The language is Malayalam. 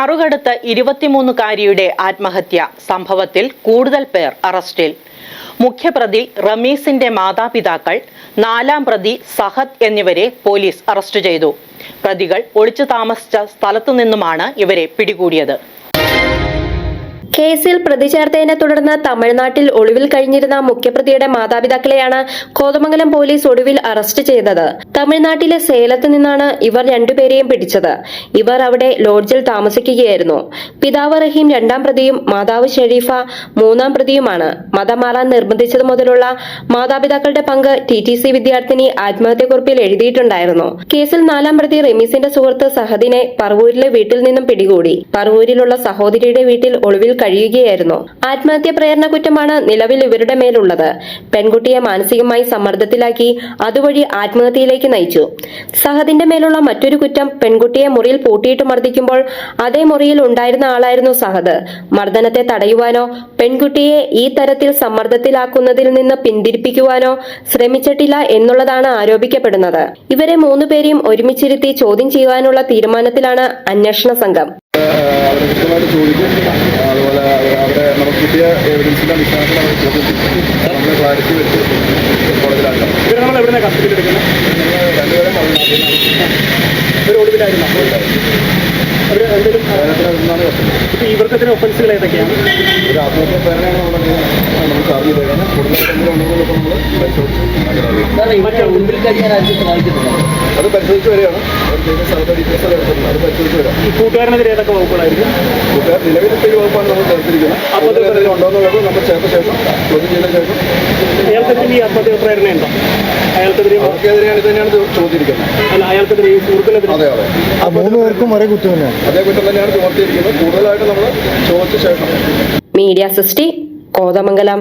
കറുകടുത്ത് ഇരുപത്തിമൂന്നുകാരിയുടെ ആത്മഹത്യ. സംഭവത്തിൽ കൂടുതൽ പേർ അറസ്റ്റിൽ. മുഖ്യപ്രതി റമീസിന്റെ മാതാപിതാക്കൾ നാലാം പ്രതി സഹദ് എന്നിവരെ പോലീസ് അറസ്റ്റ് ചെയ്തു. പ്രതികൾ ഒളിച്ചു താമസിച്ച സ്ഥലത്തു നിന്നുമാണ് ഇവരെ പിടികൂടിയത്. കേസിൽ പ്രതി ചേർത്തതിനെ തുടർന്ന് തമിഴ്നാട്ടിൽ ഒളിവിൽ കഴിഞ്ഞിരുന്ന മുഖ്യപ്രതിയുടെ മാതാപിതാക്കളെയാണ് കോതമംഗലം പോലീസ് ഒടുവിൽ അറസ്റ്റ് ചെയ്തത്. തമിഴ്നാട്ടിലെ സേലത്ത് നിന്നാണ് ഇവർ രണ്ടുപേരെയും പിടിച്ചത്. ഇവർ അവിടെ ലോഡ്ജിൽ താമസിക്കുകയായിരുന്നു. പിതാവ് റഹീം രണ്ടാം പ്രതിയും മാതാവ് ഷെരീഫ മൂന്നാം പ്രതിയുമാണ്. മതം മാറാൻ നിർബന്ധിച്ചത് മുതലുള്ള മാതാപിതാക്കളുടെ പങ്ക് ടി ടി സി വിദ്യാർത്ഥിനി ആത്മഹത്യക്കുറിപ്പിൽ എഴുതിയിട്ടുണ്ടായിരുന്നു. കേസിൽ നാലാം പ്രതി റമീസിന്റെ സുഹൃത്ത് സഹദിനെ പറവൂരിലെ വീട്ടിൽ നിന്നും പിടികൂടി. പറവൂരിലുള്ള സഹോദരിയുടെ വീട്ടിൽ ഒളിവിൽ കഴിയുകയായിരുന്നു. ആത്മഹത്യ പ്രേരണ കുറ്റമാണ് നിലവിൽ ഇവരുടെ മേലുള്ളത്. പെൺകുട്ടിയെ മാനസികമായി സമ്മർദ്ദത്തിലാക്കി അതുവഴി ആത്മഹത്യയിലേക്ക് നയിച്ചു. സഹദിന്റെ മേലുള്ള മറ്റൊരു കുറ്റം പെൺകുട്ടിയെ മുറിയിൽ പൂട്ടിയിട്ട് മർദ്ദിക്കുമ്പോൾ അതേ മുറിയിൽ ഉണ്ടായിരുന്ന ആളായിരുന്നു സഹദ്. മർദ്ദനത്തെ തടയുവാനോ പെൺകുട്ടിയെ ഈ തരത്തിൽ സമ്മർദ്ദത്തിലാക്കുന്നതിൽ നിന്ന് പിന്തിരിപ്പിക്കുവാനോ ശ്രമിച്ചിട്ടില്ല എന്നുള്ളതാണ് ആരോപിക്കപ്പെടുന്നത്. ഇവരെ മൂന്നുപേരെയും ഒരുമിച്ചിരുത്തി ചോദ്യം ചെയ്യുവാനുള്ള തീരുമാനത്തിലാണ് അന്വേഷണ സംഘം. കിട്ടിയ എവിഡൻസിന്റെ അടിസ്ഥാനത്തിൽ അവർ ചോദ്യം നമ്മൾ ക്ലാരിറ്റി വെച്ച് കോടതിയിലാക്കാം ഇവരെ നമ്മൾ എവിടെ കസ്റ്റഡിയിൽ എടുക്കുന്നത് രണ്ടുപേരും ഒടുവിലായിരുന്നു. അവർ എന്തെങ്കിലും നിന്നാണ് കസ്റ്റഡി ഒഫൻസുകൾ ഏതൊക്കെയാണ്? ഒരു ആത്മഹത്യ പ്രേരണയാണ് നമ്മൾ നമുക്ക് ചാർജ് ചെയ്തേക്കുന്നത് കൂടുതലായിട്ട് എന്തെങ്കിലും ഉണ്ടെങ്കിൽ നമ്മൾ പരിശോധിച്ച് അത് പരിശോധിച്ച് വരികയാണ്. കൂട്ടുകാരനെതിരെ ഏതൊക്കെ വകുപ്പുകളായിരിക്കും? കൂട്ടുകാർ നിലവിലത്തെ ഈ വകുപ്പാണ് നമ്മൾ ചേർത്തിരിക്കുന്നത് എന്തെങ്കിലും നമ്മൾ ചേർത്ത ശേഷം ചോദ്യം ചെയ്ത ശേഷം. അയാൾക്കെതിരെ ഈ ആത്മഹത്യ പ്രേരണയുണ്ടോ അയാൾക്കെതിരെ അവർക്കെതിരെയാണ് ഇത് തന്നെയാണ് ചോദിച്ചിരിക്കുന്നത്. അല്ല അയാൾക്കെതിരെ ഈ സുഹൃത്തിനെതിരെ അതെ അതെ. ആ മൂന്ന് പേർക്കും ഒരേ കുറ്റം തന്നെയാണ്. അതേ കുറ്റം തന്നെയാണ് ചുമത്തിയിരിക്കുന്നത് കൂടുതലായിട്ട് നമ്മൾ ചോദിച്ച ശേഷം. മീഡിയ സൃഷ്ടി കോതമംഗലം.